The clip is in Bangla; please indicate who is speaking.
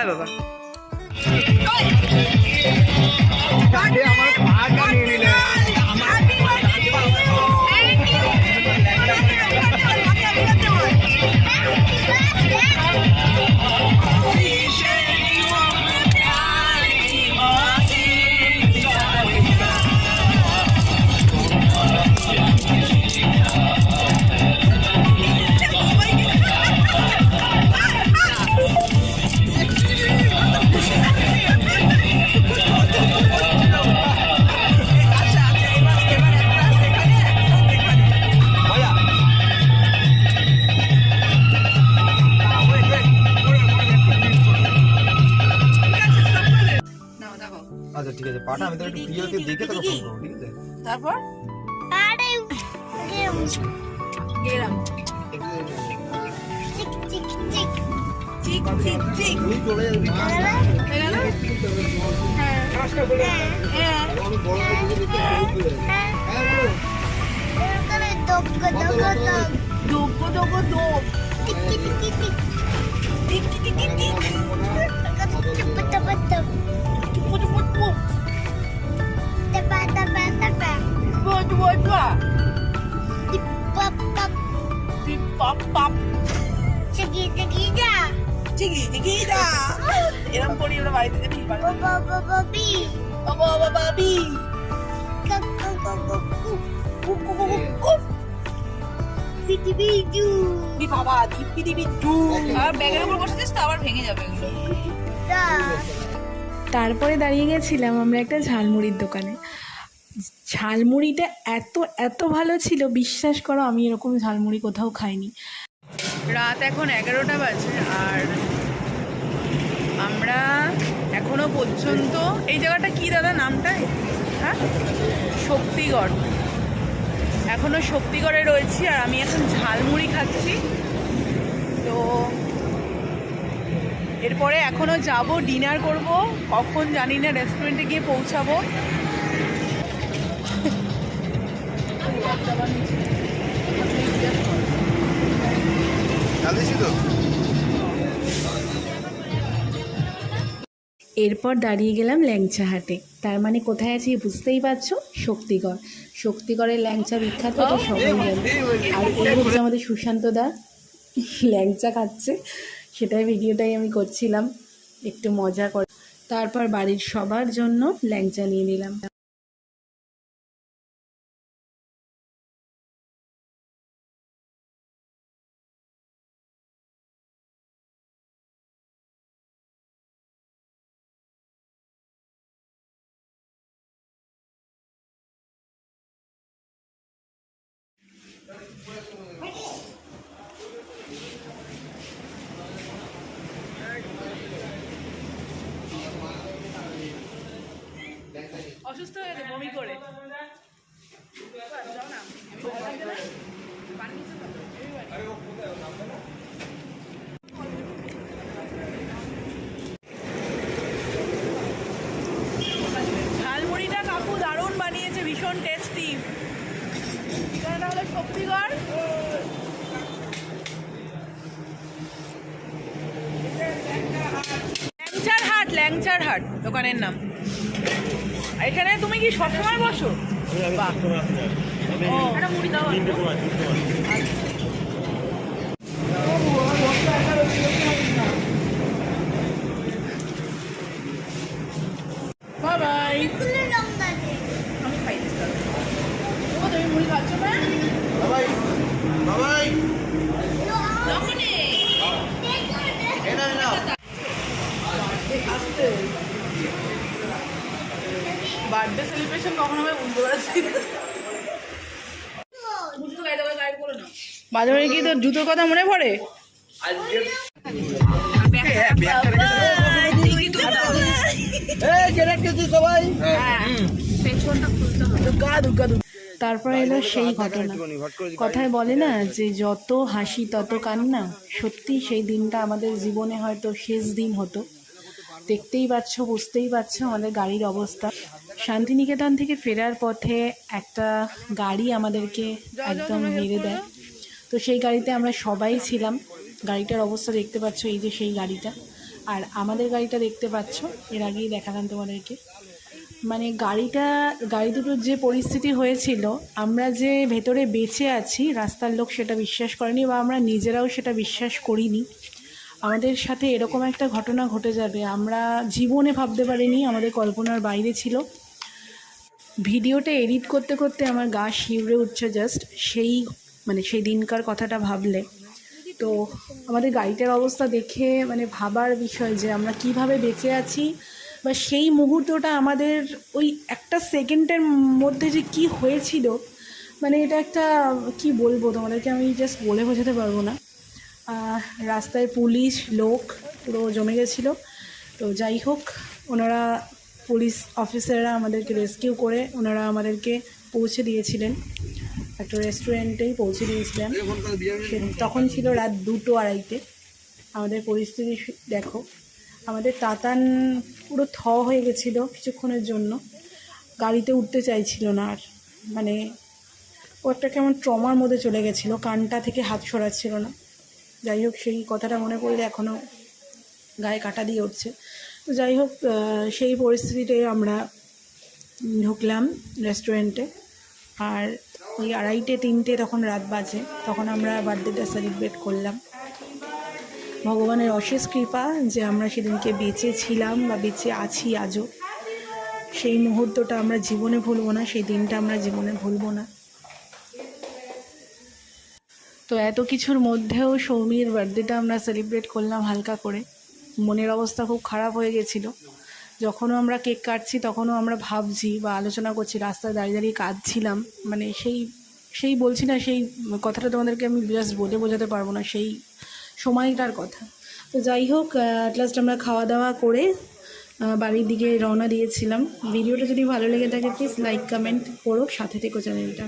Speaker 1: দাদা
Speaker 2: আচ্ছা ঠিক আছে পাটা আমি তো একটু প্রিয়কে দেখে তোকে ফোন করব ঠিক আছে?
Speaker 1: তারপর?
Speaker 3: আরে গেম
Speaker 1: গেলাম।
Speaker 3: চিক চিক চিক।
Speaker 1: ঠিক ঠিক ঠিক
Speaker 2: তুই চলে যাবি
Speaker 1: হয়ে গেল হ্যাঁ। হ্যাঁ।
Speaker 2: আমি বড় করে দিকে দেখে ফোন করে হ্যাঁ। বলো
Speaker 3: এখানে দপ দপ দপ
Speaker 1: দোপ দোপ দোপ।
Speaker 3: টিকি টিকি টিক
Speaker 1: টিক। টিক টিক টিক টিক।
Speaker 3: চিকি চিকি
Speaker 1: দা এরকম করি আমরা বাড়িতে যাবি বাড়িতে
Speaker 3: বাবা বাবা বি
Speaker 1: বাবা বাবা বাবি।
Speaker 3: কাক কাক কাক কু
Speaker 1: কুক। কুক কুক কুক
Speaker 3: বিটি বিজু
Speaker 1: বি বাবা দিপি দিপি আর ব্যাগের উপর বসেছিস তো আবার ভেঙে যাবে
Speaker 4: তারপরে দাঁড়িয়ে গেছিলাম আমরা একটা ঝালমুড়ির দোকানে। ঝালমুড়িটা এত এত ভালো ছিল বিশ্বাস করো আমি এরকম ঝালমুড়ি কোথাও খাইনি।
Speaker 1: রাত এখন এগারোটা বাজে আর আমরা এখনও পর্যন্ত, এই জায়গাটা কি দাদা নামটা? হ্যাঁ? শক্তিগড়। এখনও শক্তিগড়ে রয়েছি আর আমি এখন ঝালমুড়ি খাচ্ছি। তো এরপরে এখনও যাব, ডিনার করব, কখন জানি না, রেস্টুরেন্টে গিয়ে পৌঁছাবো
Speaker 2: কাঁদিস তো
Speaker 4: এরপর দাঁড়িয়ে গেলাম ল্যাংচা হাটে। তার মানে কোথায় আছি বুঝতেই পারছ? শক্তিগড়। শক্তিগড়ের ল্যাংচা বিখ্যাত সবাই জানে আর এই হচ্ছে আমাদের সুশান্ত দা। ল্যাংচা খাচ্ছে। সেটাই ভিডিওটাই আমি করছিলাম। একটু মজা করে তারপর বাড়ির সবার জন্য ল্যাংচা নিয়ে নিলাম।
Speaker 1: অসুস্থ হয়েছে বমি করে? ঝালমুড়িটা কাকু দারুণ বানিয়েছে, ভীষণ টেস্টি ঠিকানাটা হলো শক্তিগড়। ল্যাংচার হাট ল্যাংচার হাট, দোকানের নাম। এখানে তুমি কি সবসময় বসো? মুড়ি দাও একটু। বাই বাই
Speaker 3: কুলে রং দাদে
Speaker 1: আমি খাই দিচ্ছি ও তুমি মুড়ি খাচ্ছ না
Speaker 2: বাবাই বাবাই
Speaker 1: দোকানে
Speaker 2: এটা না
Speaker 1: সেলিব্রেশন কখন হবে বুঝতে পারছি না। বাজারে গিয়ে তোর জুতোর কথা মনে পড়ে?
Speaker 2: সবাই?
Speaker 4: তারপরে এলো সেই ঘটনা। কথায় বলে না যে যত হাসি তত কান্না সত্যি সেই দিনটা আমাদের জীবনে হয়তো শেষ দিন হতো। দেখতেই পাচ্ছ, বুঝতেই পারছ আমাদের গাড়ির অবস্থা। শান্তিনিকেতন থেকে ফেরার পথে একটা গাড়ি আমাদেরকে একদম মেরে দেয়। তো সেই গাড়িতে আমরা সবাই ছিলাম। গাড়িটার অবস্থা দেখতে পাচ্ছ, এই যে সেই গাড়িটা। আর আমাদের গাড়িটা দেখতে পাচ্ছ, এর আগেই দেখালাম তোমাদেরকে। মানে গাড়িটা, গাড়ি দুটোর যে পরিস্থিতি হয়েছিল, আমরা যে ভেতরে বেঁচে আছি, রাস্তার লোক সেটা বিশ্বাস করেনি বা আমরা নিজেরাও সেটা বিশ্বাস করিনি। আমাদের সাথে এরকম একটা ঘটনা ঘটে যাবে, আমরা জীবনে ভাবতে পারিনি, আমাদের কল্পনার বাইরে ছিল। ভিডিওটা এডিট করতে করতে আমার গা শিউরে উঠছে জাস্ট সেই মানে সেই দিনকার কথাটা ভাবলে। তো আমাদের গাড়িটার অবস্থা দেখে মানে ভাবার বিষয় যে আমরা কীভাবে বেঁচে আছি, বা সেই মুহূর্তটা আমাদের ওই একটা সেকেন্ডের মধ্যে যে কি হয়েছিল মানে এটা একটা, কি বলব তোমাদেরকে, আমি জাস্ট বলে বোঝাতে পারব না। রাস্তায় পুলিশ, লোক পুরো জমে গেছিল। তো যাই হোক, ওনারা পুলিশ অফিসাররা আমাদেরকে রেস্কিউ করে ওনারা আমাদেরকে পৌঁছে দিয়েছিলেন। একটা রেস্টুরেন্টেই পৌঁছে দিয়েছিলেন। তখন ছিল রাত দুটো আড়াইটে। আমাদের পরিস্থিতি দেখো, আমাদের তাতান পুরো থ হয়ে গেছিল কিছুক্ষণের জন্য। গাড়িতে উঠতে চাইছিল না আর। মানে ও একটা কেমন ট্রমার মধ্যে চলে গেছিল, কানটা থেকে হাত সরাচ্ছিল না। যাই হোক, সেই কথাটা মনে পড়লে এখনও গায়ে কাটা দিয়ে উঠছে। তো যাই হোক সেই পরিস্থিতিতে আমরা ঢুকলাম রেস্টুরেন্টে আর ওই আড়াইটে, তিনটে তখন রাত বাজে, তখন আমরা বার্থডেটা সেলিব্রেট করলাম। ভগবানের অশেষ কৃপা যে আমরা সেদিনকে বেঁচে ছিলাম বা বেঁচে আছি আজও। সেই মুহূর্তটা আমরা জীবনে ভুলবো না, সেই দিনটা আমরা জীবনে ভুলবো না। তো এত কিছুর মধ্যেও সৌমির বার্থডেটা আমরা সেলিব্রেট করলাম হালকা করে। মনের অবস্থা খুব খারাপ হয়ে গেছিল। যখনও আমরা কেক কাটছি, তখনও আমরা ভাবছি বা আলোচনা করছি, রাস্তায় দাঁড়িয়ে দাঁড়িয়ে কাঁদছিলাম। মানে সেই সেই বলছি না, সেই কথাটা তোমাদেরকে আমি জাস্ট বলে বোঝাতে পারব না, সেই সময়টার কথা। তো যাই হোক অ্যাট লাস্ট আমরা খাওয়া দাওয়া করে বাড়ির দিকে রওনা দিয়েছিলাম। ভিডিওটা যদি ভালো লেগে থাকে প্লিজ লাইক কমেন্ট করো, সাথে থেকো চ্যানেলটা